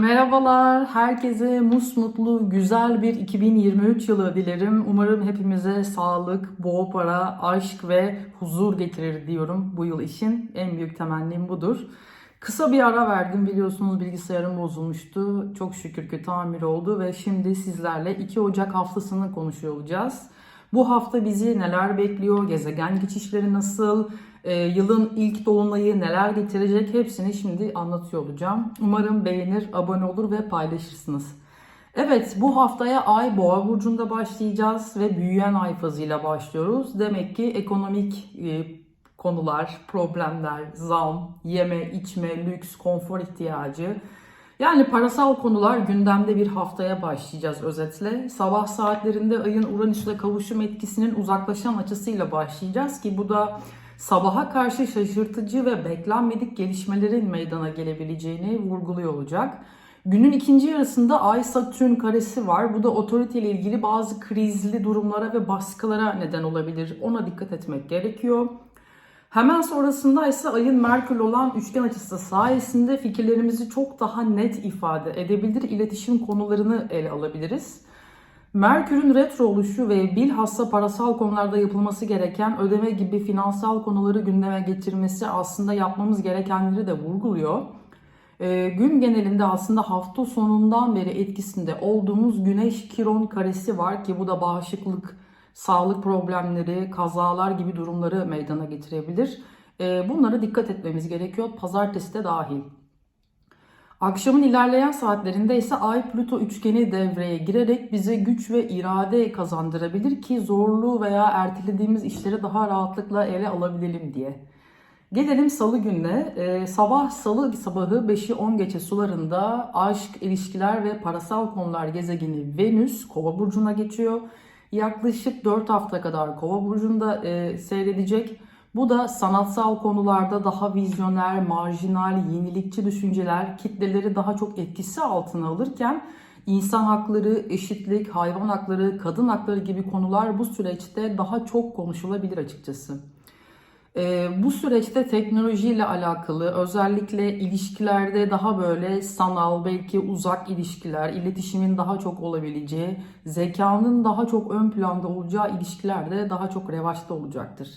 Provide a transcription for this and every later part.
Merhabalar, herkese musmutlu, güzel bir 2023 yılı dilerim. Umarım hepimize sağlık, bol para, aşk ve huzur getirir diyorum bu yıl için. En büyük temennim budur. Kısa bir ara verdim biliyorsunuz bilgisayarım bozulmuştu. Çok şükür ki tamir oldu ve şimdi sizlerle 2 Ocak haftasını konuşuyor olacağız. Bu hafta bizi neler bekliyor, gezegen geçişleri nasıl, e, yılın ilk dolunayı neler getirecek hepsini şimdi anlatıyor olacağım. Umarım beğenir, abone olur ve paylaşırsınız. Evet bu haftaya Ay Boğa burcunda başlayacağız ve büyüyen ay fazıyla başlıyoruz. Demek ki ekonomik e, konular, problemler, zam, yeme, içme, lüks, konfor ihtiyacı yani parasal konular gündemde bir haftaya başlayacağız özetle. Sabah saatlerinde ayın Uranüs'le kavuşum etkisinin uzaklaşan açısıyla başlayacağız ki bu da sabaha karşı şaşırtıcı ve beklenmedik gelişmelerin meydana gelebileceğini vurguluyor olacak. Günün ikinci yarısında Ay Satürn karesi var. Bu da otoriteyle ilgili bazı krizli durumlara ve baskılara neden olabilir. Ona dikkat etmek gerekiyor. Hemen sonrasında ise ayın Merkür olan üçgen açısı sayesinde fikirlerimizi çok daha net ifade edebilir, iletişim konularını ele alabiliriz. Merkür'ün retro oluşu ve bilhassa parasal konularda yapılması gereken ödeme gibi finansal konuları gündeme getirmesi aslında yapmamız gerekenleri de vurguluyor. Ee, gün genelinde aslında hafta sonundan beri etkisinde olduğumuz Güneş Kiron karesi var ki bu da bağışıklık, sağlık problemleri, kazalar gibi durumları meydana getirebilir. Ee, bunlara dikkat etmemiz gerekiyor. Pazartesi de dahil. Akşamın ilerleyen saatlerinde ise Ay Plüto üçgeni devreye girerek bize güç ve irade kazandırabilir ki zorlu veya ertelediğimiz işleri daha rahatlıkla ele alabilelim diye. Gelelim salı gününe. Ee, sabah salı sabahı 5'i 10 geçe sularında aşk, ilişkiler ve parasal konular gezegeni Venüs Kova burcuna geçiyor. Yaklaşık 4 hafta kadar Kova burcunda e, seyredecek. Bu da sanatsal konularda daha vizyoner, marjinal, yenilikçi düşünceler kitleleri daha çok etkisi altına alırken insan hakları, eşitlik, hayvan hakları, kadın hakları gibi konular bu süreçte daha çok konuşulabilir açıkçası. Ee, bu süreçte teknolojiyle alakalı özellikle ilişkilerde daha böyle sanal belki uzak ilişkiler, iletişimin daha çok olabileceği, zekanın daha çok ön planda olacağı ilişkilerde daha çok revaçta olacaktır.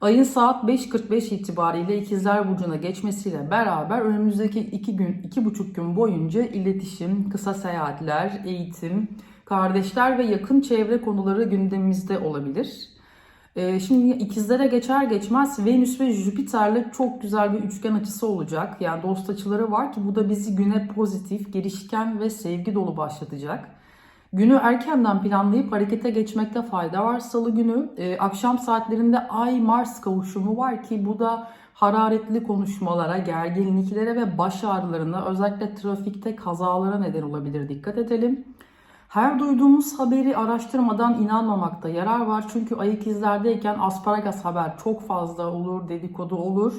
Ayın saat 5.45 itibariyle İkizler Burcu'na geçmesiyle beraber önümüzdeki 2 gün, 2,5 gün boyunca iletişim, kısa seyahatler, eğitim, kardeşler ve yakın çevre konuları gündemimizde olabilir. Ee, şimdi ikizlere geçer geçmez Venüs ve Jüpiter'le çok güzel bir üçgen açısı olacak. Yani dost açıları var ki bu da bizi güne pozitif, girişken ve sevgi dolu başlatacak. Günü erkenden planlayıp harekete geçmekte fayda var salı günü. Ee, akşam saatlerinde Ay-Mars kavuşumu var ki bu da hararetli konuşmalara, gerginliklere ve baş ağrılarına özellikle trafikte kazalara neden olabilir. Dikkat edelim. Her duyduğumuz haberi araştırmadan inanmamakta yarar var. Çünkü ay ikizlerdeyken asparagas haber çok fazla olur, dedikodu olur.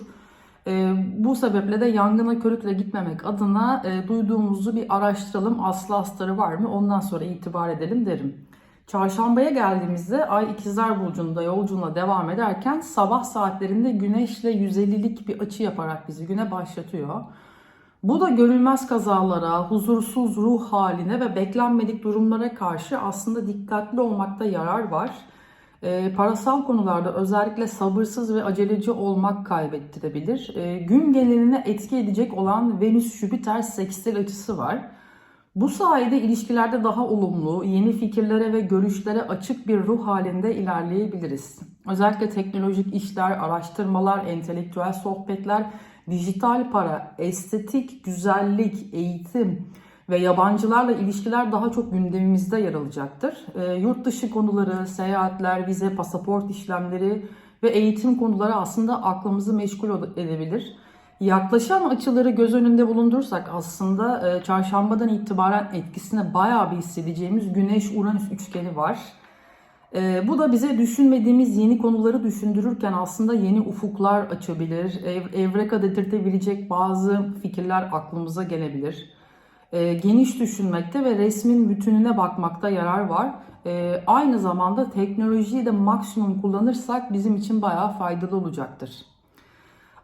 E, bu sebeple de yangına körükle gitmemek adına e, duyduğumuzu bir araştıralım. Aslı astarı var mı? Ondan sonra itibar edelim derim. Çarşambaya geldiğimizde Ay ikizler Burcu'nda yolculuğuna devam ederken sabah saatlerinde Güneş'le 150'lik bir açı yaparak bizi güne başlatıyor. Bu da görülmez kazalara, huzursuz ruh haline ve beklenmedik durumlara karşı aslında dikkatli olmakta yarar var. E, parasal konularda özellikle sabırsız ve aceleci olmak kaybettirebilir. E, gün geneline etki edecek olan Venüs-Jüpiter sekstil açısı var. Bu sayede ilişkilerde daha olumlu, yeni fikirlere ve görüşlere açık bir ruh halinde ilerleyebiliriz. Özellikle teknolojik işler, araştırmalar, entelektüel sohbetler dijital para, estetik, güzellik, eğitim ve yabancılarla ilişkiler daha çok gündemimizde yer alacaktır. E, yurt dışı konuları, seyahatler, vize, pasaport işlemleri ve eğitim konuları aslında aklımızı meşgul edebilir. Yaklaşan açıları göz önünde bulundursak aslında e, çarşambadan itibaren etkisine bayağı bir hissedeceğimiz Güneş-Uranüs üçgeni var. E, bu da bize düşünmediğimiz yeni konuları düşündürürken aslında yeni ufuklar açabilir, ev, evreka dedirtebilecek bazı fikirler aklımıza gelebilir. E, geniş düşünmekte ve resmin bütününe bakmakta yarar var. E, aynı zamanda teknolojiyi de maksimum kullanırsak bizim için bayağı faydalı olacaktır.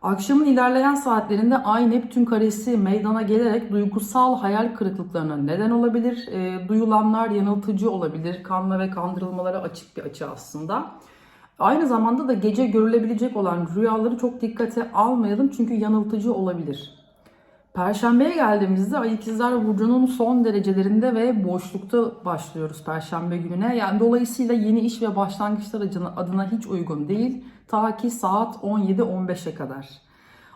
Akşamın ilerleyen saatlerinde Ay Neptün karesi meydana gelerek duygusal hayal kırıklıklarına neden olabilir. E, duyulanlar yanıltıcı olabilir. Kanla ve kandırılmalara açık bir açı aslında. Aynı zamanda da gece görülebilecek olan rüyaları çok dikkate almayalım çünkü yanıltıcı olabilir. Perşembeye geldiğimizde Ay İkizler Burcu'nun son derecelerinde ve boşlukta başlıyoruz Perşembe gününe. Yani dolayısıyla yeni iş ve başlangıçlar adına hiç uygun değil. Ta ki saat 17-15'e kadar.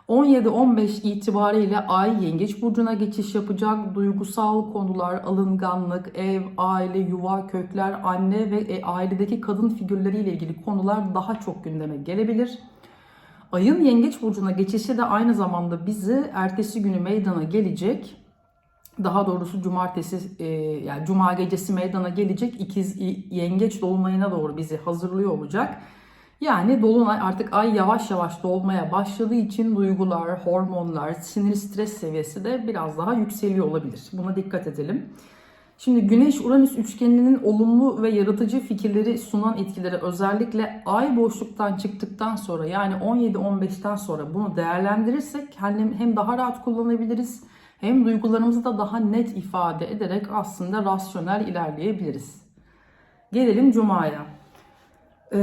17-15 itibariyle Ay Yengeç Burcu'na geçiş yapacak. Duygusal konular, alınganlık, ev, aile, yuva, kökler, anne ve e, ailedeki kadın figürleriyle ilgili konular daha çok gündeme gelebilir. Ayın Yengeç Burcu'na geçişi de aynı zamanda bizi ertesi günü meydana gelecek. Daha doğrusu cumartesi e, yani cuma gecesi meydana gelecek ikiz yengeç dolunayına doğru bizi hazırlıyor olacak. Yani dolunay artık ay yavaş yavaş dolmaya başladığı için duygular, hormonlar, sinir stres seviyesi de biraz daha yükseliyor olabilir. Buna dikkat edelim. Şimdi Güneş-Uranüs üçgeninin olumlu ve yaratıcı fikirleri sunan etkileri özellikle ay boşluktan çıktıktan sonra yani 17-15'ten sonra bunu değerlendirirsek hem, hem daha rahat kullanabiliriz hem duygularımızı da daha net ifade ederek aslında rasyonel ilerleyebiliriz. Gelelim Cuma'ya. Ee,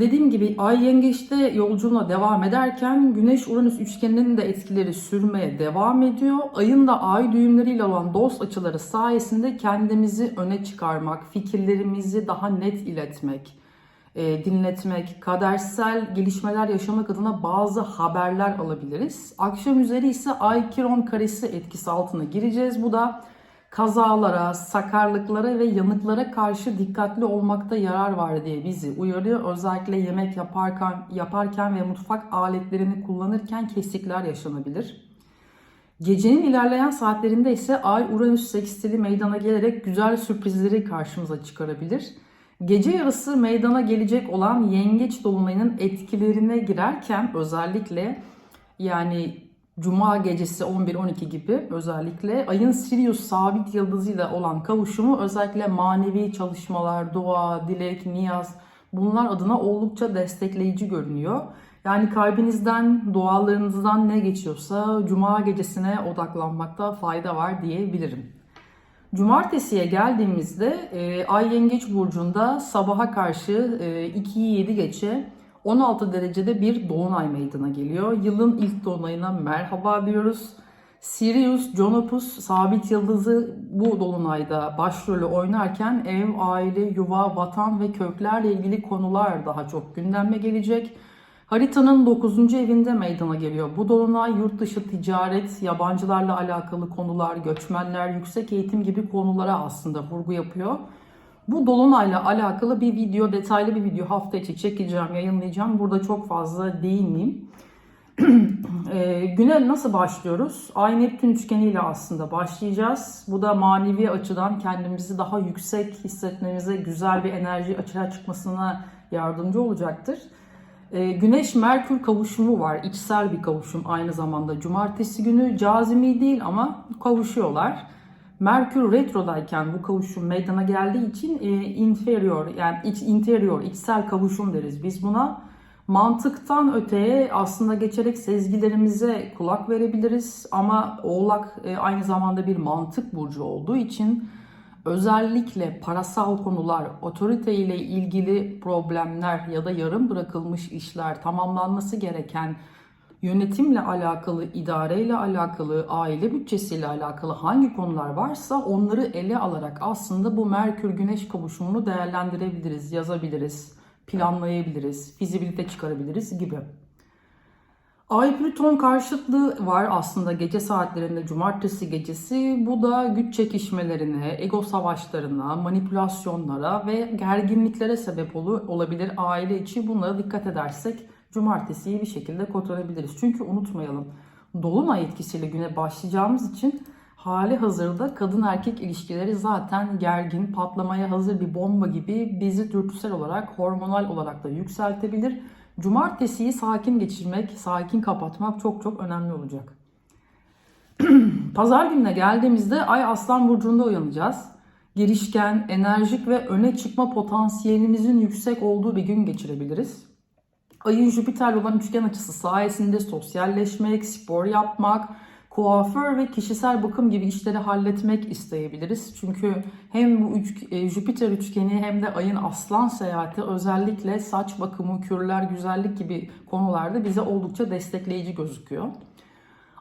dediğim gibi Ay Yengeç'te yolculuğuna devam ederken Güneş-Uranüs üçgeninin de etkileri sürmeye devam ediyor. Ayın da ay düğümleriyle olan dost açıları sayesinde kendimizi öne çıkarmak, fikirlerimizi daha net iletmek, e, dinletmek, kadersel gelişmeler yaşamak adına bazı haberler alabiliriz. Akşam üzeri ise Ay Kiron karesi etkisi altına gireceğiz. Bu da kazalara, sakarlıklara ve yanıklara karşı dikkatli olmakta yarar var diye bizi uyarıyor. Özellikle yemek yaparken, yaparken ve mutfak aletlerini kullanırken kesikler yaşanabilir. Gecenin ilerleyen saatlerinde ise Ay Uranüs sekstili meydana gelerek güzel sürprizleri karşımıza çıkarabilir. Gece yarısı meydana gelecek olan yengeç dolunayının etkilerine girerken özellikle yani Cuma gecesi 11-12 gibi özellikle ayın Sirius sabit yıldızıyla olan kavuşumu özellikle manevi çalışmalar, dua, dilek, niyaz bunlar adına oldukça destekleyici görünüyor. Yani kalbinizden, dualarınızdan ne geçiyorsa Cuma gecesine odaklanmakta fayda var diyebilirim. Cumartesiye geldiğimizde e, Ay Yengeç Burcu'nda sabaha karşı e, 2'yi 7 geçe 16 derecede bir dolunay meydana geliyor. Yılın ilk dolunayına merhaba diyoruz. Sirius Jonopus sabit yıldızı bu dolunayda başrolü oynarken ev, aile, yuva, vatan ve köklerle ilgili konular daha çok gündeme gelecek. Haritanın 9. evinde meydana geliyor. Bu dolunay yurt dışı ticaret, yabancılarla alakalı konular, göçmenler, yüksek eğitim gibi konulara aslında vurgu yapıyor. Bu dolunayla alakalı bir video, detaylı bir video hafta içi çekeceğim, yayınlayacağım. Burada çok fazla değinmeyeyim. e, güne nasıl başlıyoruz? Ay Neptün üçgeniyle aslında başlayacağız. Bu da manevi açıdan kendimizi daha yüksek hissetmemize, güzel bir enerji açığa çıkmasına yardımcı olacaktır. E, Güneş Merkür kavuşumu var. İçsel bir kavuşum aynı zamanda. Cumartesi günü cazimi değil ama kavuşuyorlar. Merkür retrodayken bu kavuşum meydana geldiği için e, inferior yani iç interior, içsel kavuşum deriz biz buna. Mantıktan öteye aslında geçerek sezgilerimize kulak verebiliriz ama Oğlak e, aynı zamanda bir mantık burcu olduğu için özellikle parasal konular, otorite ile ilgili problemler ya da yarım bırakılmış işler, tamamlanması gereken yönetimle alakalı, idareyle alakalı, aile bütçesiyle alakalı hangi konular varsa onları ele alarak aslında bu Merkür Güneş kavuşumunu değerlendirebiliriz, yazabiliriz, planlayabiliriz, fizibilite çıkarabiliriz gibi. Ay Plüton karşıtlığı var aslında gece saatlerinde cumartesi gecesi. Bu da güç çekişmelerine, ego savaşlarına, manipülasyonlara ve gerginliklere sebep olabilir aile içi. Bunlara dikkat edersek cumartesiyi bir şekilde kotarabiliriz. Çünkü unutmayalım dolunay etkisiyle güne başlayacağımız için hali hazırda kadın erkek ilişkileri zaten gergin, patlamaya hazır bir bomba gibi bizi dürtüsel olarak, hormonal olarak da yükseltebilir. Cumartesiyi sakin geçirmek, sakin kapatmak çok çok önemli olacak. Pazar gününe geldiğimizde Ay Aslan Burcu'nda uyanacağız. Girişken, enerjik ve öne çıkma potansiyelimizin yüksek olduğu bir gün geçirebiliriz. Ayın Jüpiter'le olan üçgen açısı sayesinde sosyalleşmek, spor yapmak, kuaför ve kişisel bakım gibi işleri halletmek isteyebiliriz. Çünkü hem bu üç, e, Jüpiter üçgeni hem de ayın aslan seyahati özellikle saç bakımı, kürler, güzellik gibi konularda bize oldukça destekleyici gözüküyor.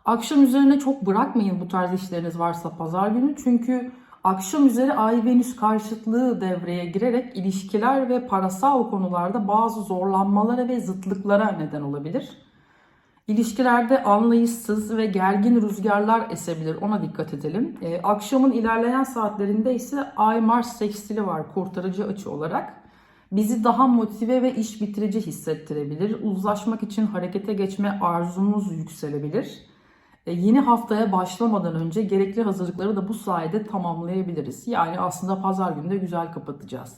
Akşam üzerine çok bırakmayın bu tarz işleriniz varsa pazar günü. Çünkü akşam üzeri Ay Venüs karşıtlığı devreye girerek ilişkiler ve parasal konularda bazı zorlanmalara ve zıtlıklara neden olabilir. İlişkilerde anlayışsız ve gergin rüzgarlar esebilir. Ona dikkat edelim. Ee, akşamın ilerleyen saatlerinde ise Ay-Mars sekstili var kurtarıcı açı olarak. Bizi daha motive ve iş bitirici hissettirebilir. Uzlaşmak için harekete geçme arzumuz yükselebilir. E, yeni haftaya başlamadan önce gerekli hazırlıkları da bu sayede tamamlayabiliriz. Yani aslında pazar günü de güzel kapatacağız.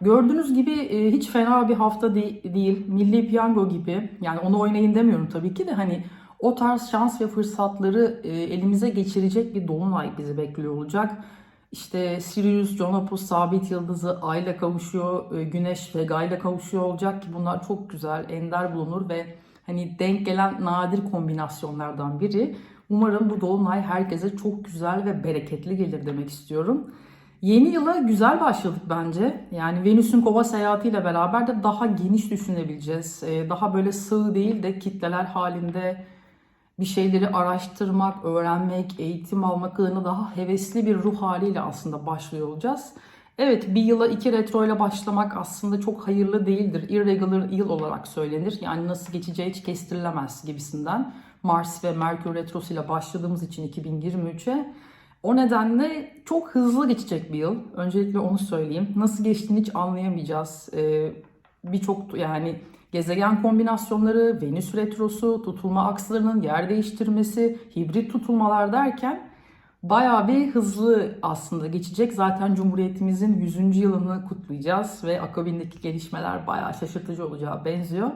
Gördüğünüz gibi e, hiç fena bir hafta de- değil. Milli Piyango gibi. Yani onu oynayın demiyorum tabii ki de hani o tarz şans ve fırsatları e, elimize geçirecek bir dolunay bizi bekliyor olacak. İşte Sirius, Canopus, sabit yıldızı Ay'la kavuşuyor, Güneş Vega ile kavuşuyor olacak ki bunlar çok güzel, ender bulunur ve hani denk gelen nadir kombinasyonlardan biri. Umarım bu dolunay herkese çok güzel ve bereketli gelir demek istiyorum. Yeni yıla güzel başladık bence. Yani Venüs'ün kova seyahatiyle beraber de daha geniş düşünebileceğiz. Ee, Daha böyle sığ değil de kitleler halinde bir şeyleri araştırmak, öğrenmek, eğitim almak adına daha hevesli bir ruh haliyle aslında başlıyor olacağız. Evet bir yıla iki retro ile başlamak aslında çok hayırlı değildir. Irregular yıl olarak söylenir. Yani nasıl geçeceği hiç kestirilemez gibisinden. Mars ve Merkür retrosu ile başladığımız için 2023'e. O nedenle çok hızlı geçecek bir yıl. Öncelikle onu söyleyeyim. Nasıl geçtiğini hiç anlayamayacağız. Ee, Birçok yani gezegen kombinasyonları, Venüs retrosu, tutulma akslarının yer değiştirmesi, hibrit tutulmalar derken bayağı bir hızlı aslında geçecek. Zaten Cumhuriyetimizin 100. yılını kutlayacağız ve akabindeki gelişmeler bayağı şaşırtıcı olacağı benziyor.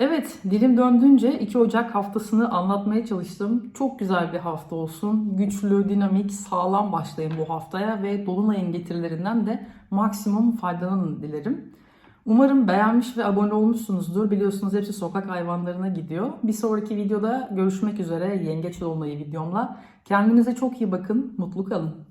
Evet, dilim döndüğünce 2 Ocak haftasını anlatmaya çalıştım. Çok güzel bir hafta olsun. Güçlü, dinamik, sağlam başlayın bu haftaya ve Dolunay'ın getirilerinden de maksimum faydalanın dilerim. Umarım beğenmiş ve abone olmuşsunuzdur. Biliyorsunuz hepsi sokak hayvanlarına gidiyor. Bir sonraki videoda görüşmek üzere Yengeç Dolunay'ı videomla. Kendinize çok iyi bakın, mutlu kalın.